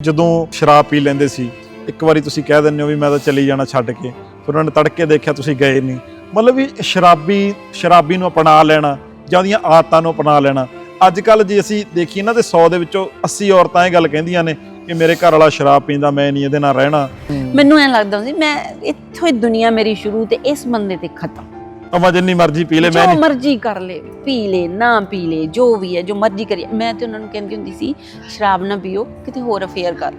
ਜਦੋਂ ਸ਼ਰਾਬ ਪੀ ਲੈਂਦੇ ਸੀ, ਇੱਕ ਵਾਰੀ ਤੁਸੀਂ ਕਹਿ ਦਿੰਦੇ ਹੋ ਵੀ ਮੈਂ ਤਾਂ ਚਲੀ ਜਾਣਾ ਛੱਡ ਕੇ, ਫਿਰ ਉਹਨਾਂ ਨੇ ਤੜਕੇ ਦੇਖਿਆ ਤੁਸੀਂ ਗਏ ਨਹੀਂ। ਮਤਲਬ ਵੀ ਸ਼ਰਾਬੀ ਸ਼ਰਾਬੀ ਨੂੰ ਅਪਣਾ ਲੈਣਾ, ਜਾਂ ਉਹਦੀਆਂ ਆਦਤਾਂ ਨੂੰ ਅਪਣਾ ਲੈਣਾ ਅੱਜ ਕੱਲ ਜੇ ਅਸੀਂ ਦੇਖੀਏ ਨਾ ਤੇ 100 ਦੇ ਵਿੱਚੋਂ 80 ਔਰਤਾਂ ਇਹ ਗੱਲ ਕਹਿੰਦੀਆਂ ਨੇ ਕਿ ਮੇਰੇ ਘਰ ਵਾਲਾ ਸ਼ਰਾਬ ਪੀਂਦਾ, ਮੈਂ ਨਹੀਂ ਇਹਦੇ ਨਾਲ ਰਹਿਣਾ। ਮੈਨੂੰ ਐਂ ਲੱਗਦਾ ਸੀ, ਮੈਂ ਇੱਥੋਂ ਹੀ ਦੁਨੀਆ ਮੇਰੀ ਸ਼ੁਰੂ ਤੇ ਇਸ ਬੰਦੇ ਤੇ ਖਤਮ। ਅਮਾ ਜਿੰਨੀ ਮਰਜ਼ੀ ਪੀ ਲੈ ਮੈਂ ਜੋ ਨਹੀਂ ਮਰਜ਼ੀ ਕਰ ਲੈ ਪੀ ਲੈ ਨਾ ਪੀ ਲੈ ਜੋ ਵੀ ਹੈ ਜੋ ਮਰਜ਼ੀ ਕਰੀ ਮੈਂ ਤੇ ਉਹਨਾਂ ਨੂੰ ਕਹਿੰਦੀ ਹੁੰਦੀ ਸੀ ਸ਼ਰਾਬ ਨਾ ਪੀਓ ਕਿਤੇ ਹੋਰ ਅਫੇਅਰ ਕਰ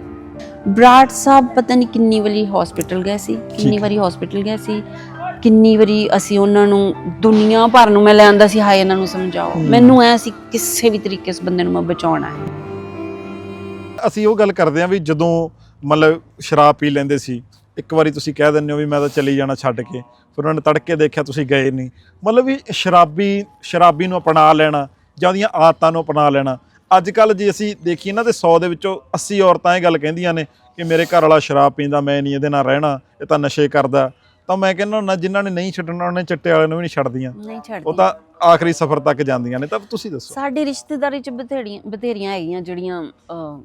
ਬਰਾੜ ਸਾਹਿਬ ਪਤਾ ਨਹੀਂ ਕਿੰਨੀ ਵਾਰੀ ਹਸਪੀਟਲ ਗਏ ਸੀ ਕਿੰਨੀ। ਵਾਰੀ ਹਸਪੀਟਲ ਗਏ ਸੀ ਕਿੰਨੀ ਵਾਰੀ ਅਸੀਂ ਉਹਨਾਂ ਨੂੰ ਦੁਨੀਆ ਭਰ ਨੂੰ ਮੈਂ ਲੈ ਆਂਦਾ ਸੀ ਹਾਏ ਇਹਨਾਂ ਨੂੰ ਸਮਝਾਓ। ਮੈਨੂੰ ਐ ਸੀ ਕਿਸੇ ਵੀ ਤਰੀਕੇ ਇਸ ਬੰਦੇ ਨੂੰ ਮੈਂ ਬਚਾਉਣਾ ਹੈ ਅਸੀਂ ਉਹ ਗੱਲ ਕਰਦੇ ਹਾਂ ਵੀ ਜਦੋਂ ਮਤਲਬ ਸ਼ਰਾਬ ਪੀ ਲੈਂਦੇ ਸੀ ਇੱਕ ਵਾਰੀ ਤੁਸੀਂ ਕਹਿ ਦਿੰਦੇ ਹੋ ਵੀ ਮੈਂ ਤਾਂ ਚਲੀ ਜਾਣਾ ਛੱਡ ਕੇ ਫਿਰ ਉਹਨਾਂ ਨੇ ਤੜਕੇ ਦੇਖਿਆ ਤੁਸੀਂ ਗਏ ਨਹੀਂ। ਮਤਲਬ ਵੀ ਸ਼ਰਾਬੀ ਸ਼ਰਾਬੀ ਨੂੰ ਅਪਣਾ ਲੈਣਾ ਜਾਂ ਉਹਦੀਆਂ ਆਦਤਾਂ ਨੂੰ ਅਪਣਾ ਲੈਣਾ। ਅੱਜ ਕੱਲ ਜੇ ਅਸੀਂ ਦੇਖੀਏ ਨਾ ਤੇ 100 ਦੇ ਵਿੱਚੋਂ 80 ਔਰਤਾਂ ਇਹ ਗੱਲ ਕਹਿੰਦੀਆਂ ਨੇ ਕਿ ਮੇਰੇ ਘਰ ਵਾਲਾ ਸ਼ਰਾਬ ਪੀਂਦਾ ਮੈਂ ਨਹੀਂ ਇਹਦੇ ਨਾਲ ਰਹਿਣਾ ਇਹ ਤਾਂ ਨਸ਼ੇ ਕਰਦਾ। ਤਾਂ ਮੈਂ ਕਹਿੰਦਾ ਹੁੰਦਾ ਜਿਨ੍ਹਾਂ ਨੇ ਨਹੀਂ ਛੱਡਣਾ ਉਹਨੇ ਚਿੱਟੇ ਵਾਲੇ ਨੂੰ ਵੀ ਨਹੀਂ ਛੱਡਦੀਆਂ। ਨਹੀਂ ਉਹ ਤਾਂ ਆਖਰੀ ਸਫ਼ਰ ਤੱਕ ਜਾਂਦੀਆਂ ਨੇ। ਤਾਂ ਤੁਸੀਂ ਦੱਸੋ। ਸਾਡੀ ਰਿਸ਼ਤੇਦਾਰੀ ਚ ਬਥੇੜੀਆਂ ਬਥੇਰੀਆਂ ਹੈਗੀਆਂ ਜਿਹੜੀਆਂ ਅਹ,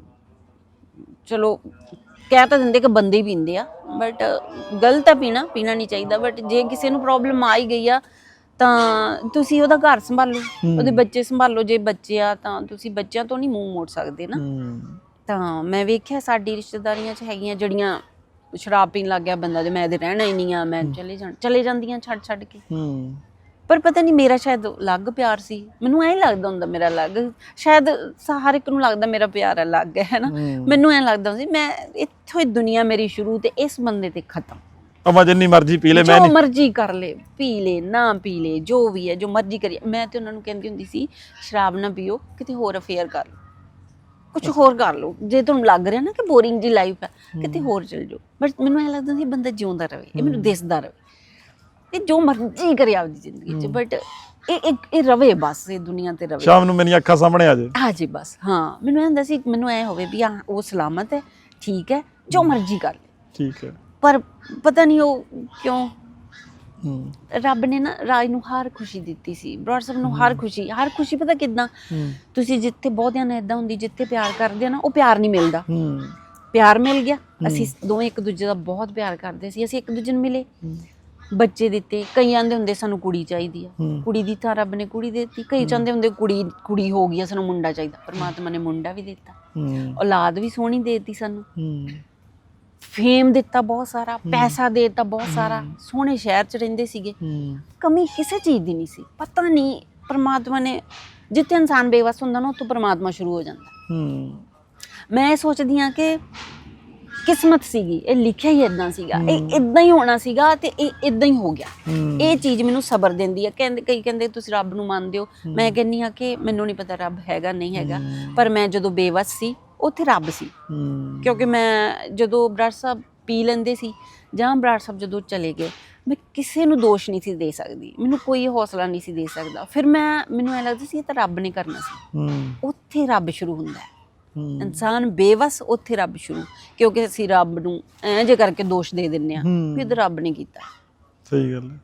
ਚਲੋ ਕਹਿ ਤਾਂ ਦਿੰਦੇ ਕਿ ਬੰਦੇ ਹੀ ਪੀਂਦੇ ਆ ਬਟ ਗਲਤ ਆ ਪੀਣਾ ਪੀਣਾ ਨਹੀਂ ਚਾਹੀਦਾ ਬਟ ਜੇ ਕਿਸੇ ਨੂੰ ਪ੍ਰੋਬਲਮ ਆ ਹੀ ਗਈ ਆ ਤਾਂ ਤੁਸੀਂ ਉਹਦਾ ਘਰ ਸੰਭਾਲੋ। ਉਹਦੇ ਬੱਚੇ ਸੰਭਾਲੋ ਜੇ ਬੱਚੇ ਆ ਤਾਂ ਤੁਸੀਂ ਬੱਚਿਆਂ ਤੋਂ ਨਹੀਂ ਮੂੰਹ ਮੋੜ ਸਕਦੇ ਨਾ। ਤਾਂ ਮੈਂ ਵੇਖਿਆ ਸਾਡੀ ਰਿਸ਼ਤੇਦਾਰੀਆਂ 'ਚ ਹੈਗੀਆਂ ਜਿਹੜੀਆਂ ਸ਼ਰਾਬ ਪੀਣ ਲੱਗ ਗਿਆ ਬੰਦਾ ਤੇ ਮੈਂ ਇਹਦੇ ਰਹਿਣਾ ਹੀ ਨਹੀਂ ਆ ਮੈਂ ਚਲੇ ਜਾਣ ਚਲੇ ਜਾਂਦੀਆਂ ਛੱਡ ਛੱਡ ਕੇ। ਹੂੰ। ਪਰ ਪਤਾ ਨਹੀਂ ਮੇਰਾ ਸ਼ਾਇਦ ਅਲੱਗ ਪਿਆਰ ਸੀ। ਮੈਨੂੰ ਐਂ ਲੱਗਦਾ ਹੁੰਦਾ ਮੇਰਾ ਅਲੱਗ। ਸ਼ਾਇਦ ਸ- ਹਰ ਇੱਕ ਨੂੰ ਲੱਗਦਾ ਮੇਰਾ ਪਿਆਰ ਅਲੱਗ ਹੈ ਨਾ। ਮੈਨੂੰ ਐਂ ਲੱਗਦਾ ਸੀ ਮੈਂ ਇੱਥੋਂ ਹੀ ਦੁਨੀਆ ਮੇਰੀ ਸ਼ੁਰੂ ਤੇ ਇਸ ਬੰਦੇ ਤੇ ਖਤਮ। ਅਮਾ ਜਿੰਨੀ ਮਰਜ਼ੀ ਪੀ ਲੈ ਮੈਂ ਜੋ ਨਹੀਂ ਮਰਜ਼ੀ ਕਰ ਲੈ ਪੀ ਲੈ ਨਾ ਪੀ ਲੈ ਜੋ ਵੀ ਹੈ ਜੋ ਮਰਜ਼ੀ ਕਰੀ ਮੈਂ ਤੇ ਉਹਨਾਂ ਨੂੰ ਕਹਿੰਦੀ ਹੁੰਦੀ ਸੀ ਸ਼ਰਾਬ ਨਾ ਪੀਓ ਕਿਤੇ ਹੋਰ ਅਫੇਅਰ ਕਰ ਲਓ। ਕੁਝ ਹੋਰ ਕਰ ਲਓ। ਜੇ ਤੁਹਾਨੂੰ ਲੱਗ ਰਿਹਾ ਨਾ ਕਿ ਬੋਰਿੰਗ ਜੀ ਲਾਈਫ ਹੈ ਕਿਤੇ ਹੋਰ ਚਲ ਜਾਓ। ਬਟ ਮੈਨੂੰ ਐਂ ਲੱਗਦਾ ਸੀ ਬੰਦਾ ਜਿਉਂਦਾ ਰਹੇ ਇਹ ਮੈਨੂੰ ਦਿਸਦਾ ਰਹੇ। ਇਹ ਜੋ ਮਰਜ਼ੀ ਕਰੇ ਆਪਦੀ ਜ਼ਿੰਦਗੀ 'ਚ ਬਟ ਇਹ ਇੱਕ ਇਹ ਰਵੇ ਬਸ ਇਹ ਦੁਨੀਆ ਤੇ ਰਵੇ। ਸ਼ਾਮ ਨੂੰ ਮੇਰੀਆਂ ਅੱਖਾਂ ਸਾਹਮਣੇ ਆ ਜਾਏ ਆ ਜੀ ਬਸ ਹਾਂ। ਮੈਨੂੰ ਹੁੰਦਾ ਸੀ ਮੈਨੂੰ ਐ ਹੋਵੇ ਵੀ ਹਾਂ ਉਹ ਸਲਾਮਤ ਹੈ ਠੀਕ ਹੈ ਜੋ ਮਰਜ਼ੀ ਕਰ ਲੈ। ਠੀਕ ਹੈ। ਪਰ ਪਤਾ ਨਹੀਂ ਉਹ ਕਿਉਂ ਹੂੰ। ਰੱਬ ਨੇ ਨਾ ਰਾਜ ਨੂੰ ਹਰ ਖੁਸ਼ੀ ਦਿੱਤੀ ਸੀ ਬ੍ਰੌਡ ਸਾਹਿਬ ਨੂੰ ਹਰ ਖੁਸ਼ੀ ਹਰ ਖੁਸ਼ੀ ਪਤਾ ਕਿਦਾਂ? ਹੂੰ। ਤੁਸੀਂ ਜਿੱਥੇ ਬਹੁਤਿਆਂ ਨਾਲ ਇਦਾਂ ਹੁੰਦੀ ਜਿੱਥੇ ਪਿਆਰ ਕਰਦੇ ਆ ਨਾ ਉਹ ਪਿਆਰ ਨਹੀਂ ਮਿਲਦਾ। ਹੂੰ। ਪਿਆਰ ਮਿਲ ਗਿਆ ਅਸੀਂ ਦੋਵੇਂ ਇੱਕ ਦੂਜੇ ਦਾ ਬਹੁਤ ਪਿਆਰ ਕਰਦੇ ਸੀ ਅਸੀਂ ਇੱਕ ਦੂਜੇ ਨੂੰ ਮਿਲੇ। ਬੱਚੇ ਦਿੱਤੇ ਕਈਆਂ ਦੇ ਹੁੰਦੇ ਸਾਨੂੰ ਕੁੜੀ ਚਾਹੀਦੀ ਆ। ਹੂੰ। ਕੁੜੀ ਦੀ ਤਾਂ ਰੱਬ ਨੇ ਕੁੜੀ ਦੇ ਦਿੱਤੀ ਕਈ ਚਾਹੁੰਦੇ ਹੁੰਦੇ ਕੁੜੀ ਕੁੜੀ ਹੋ ਗਈ ਆ ਸਾਨੂੰ ਮੁੰਡਾ ਚਾਹੀਦਾ। ਪਰਮਾਤਮਾ ਨੇ ਮੁੰਡਾ ਵੀ ਦਿੱਤਾ। ਹੂੰ। ਔਲਾਦ ਵੀ ਸੋਹਣੀ ਦੇ ਦਿੱਤੀ ਸਾਨੂੰ। ਹੂੰ। ਫੇਮ ਦਿੱਤਾ ਬਹੁਤ ਸਾਰਾ ਪੈਸਾ ਦੇ ਦਿੱਤਾ ਬਹੁਤ ਸਾਰਾ। ਸੋਹਣੇ ਸ਼ਹਿਰ 'ਚ ਰਹਿੰਦੇ ਸੀਗੇ। ਹੂੰ। ਕਮੀ ਕਿਸੇ ਚੀਜ਼ ਦੀ ਨਹੀਂ ਸੀ। ਪਤਾ ਨਹੀਂ ਪਰਮਾਤਮਾ ਨੇ ਜਿੱਥੇ ਇਨਸਾਨ ਬੇਵਸ ਹੁੰਦਾ ਨਾ ਉੱਥੋਂ ਪਰਮਾਤਮਾ ਸ਼ੁਰੂ ਹੋ ਜਾਂਦਾ। ਹੂੰ। ਮੈਂ ਇਹ ਸੋਚਦੀ ਹਾਂ ਕਿ ਕਿਸਮਤ ਸੀਗੀ ਇਹ ਲਿਖਿਆ ਹੀ ਇਦਾਂ ਸੀਗਾ ਇਹ ਇਦਾਂ ਹੀ ਹੋਣਾ ਸੀਗਾ ਤੇ ਇਹ ਇਦਾਂ ਹੀ ਹੋ ਗਿਆ। ਇਹ ਚੀਜ਼ ਮੈਨੂੰ ਸਬਰ ਦਿੰਦੀ ਹੈ ਕਹਿੰਦੇ ਕਈ ਕਹਿੰਦੇ ਤੁਸੀਂ ਰੱਬ ਨੂੰ ਮੰਨਦੇ ਹੋ। ਮੈਂ ਕਹਿੰਨੀ ਆ ਕਿ ਮੈਨੂੰ ਨਹੀਂ ਪਤਾ ਰੱਬ ਹੈਗਾ ਨਹੀਂ ਹੈਗਾ ਪਰ ਮੈਂ ਜਦੋਂ ਬੇਵਸ ਸੀ ਉੱਥੇ ਰੱਬ ਸੀ। ਕਿਉਂਕਿ ਮੈਂ ਜਦੋਂ ਬਰਾੜ ਸਾਹਿਬ ਪੀ ਲੈਂਦੇ ਸੀ ਜਾਂ ਬਰਾੜ ਸਾਹਿਬ ਜਦੋਂ ਚਲੇ ਗਏ ਮੈਂ ਕਿਸੇ ਨੂੰ ਦੋਸ਼ ਨਹੀਂ ਸੀ ਦੇ ਸਕਦੀ। ਮੈਨੂੰ ਕੋਈ ਹੌਸਲਾ ਨਹੀਂ ਸੀ ਦੇ ਸਕਦਾ। ਫਿਰ ਮੈਂ ਮੈਨੂੰ ਐ ਲੱਗਦਾ ਸੀ ਇਹ ਤਾਂ ਰੱਬ ਨੇ ਕਰਨਾ ਸੀ। ਉੱਥੇ ਰੱਬ ਸ਼ੁਰੂ ਹੁੰਦਾ ਹੂੰ। ਇਨਸਾਨ ਬੇਵਸ ਉੱਥੇ ਰੱਬ ਸ਼ੁਰੂ ਕਿਉਂਕਿ ਅਸੀਂ ਰੱਬ ਨੂੰ ਐਂ ਜੇ ਕਰਕੇ ਦੋਸ਼ ਦੇ ਦਿੰਨੇ ਆ। ਵੀ ਇਹ ਰੱਬ ਨੇ ਕੀਤਾ। ਸਹੀ ਗੱਲ ਹੈ।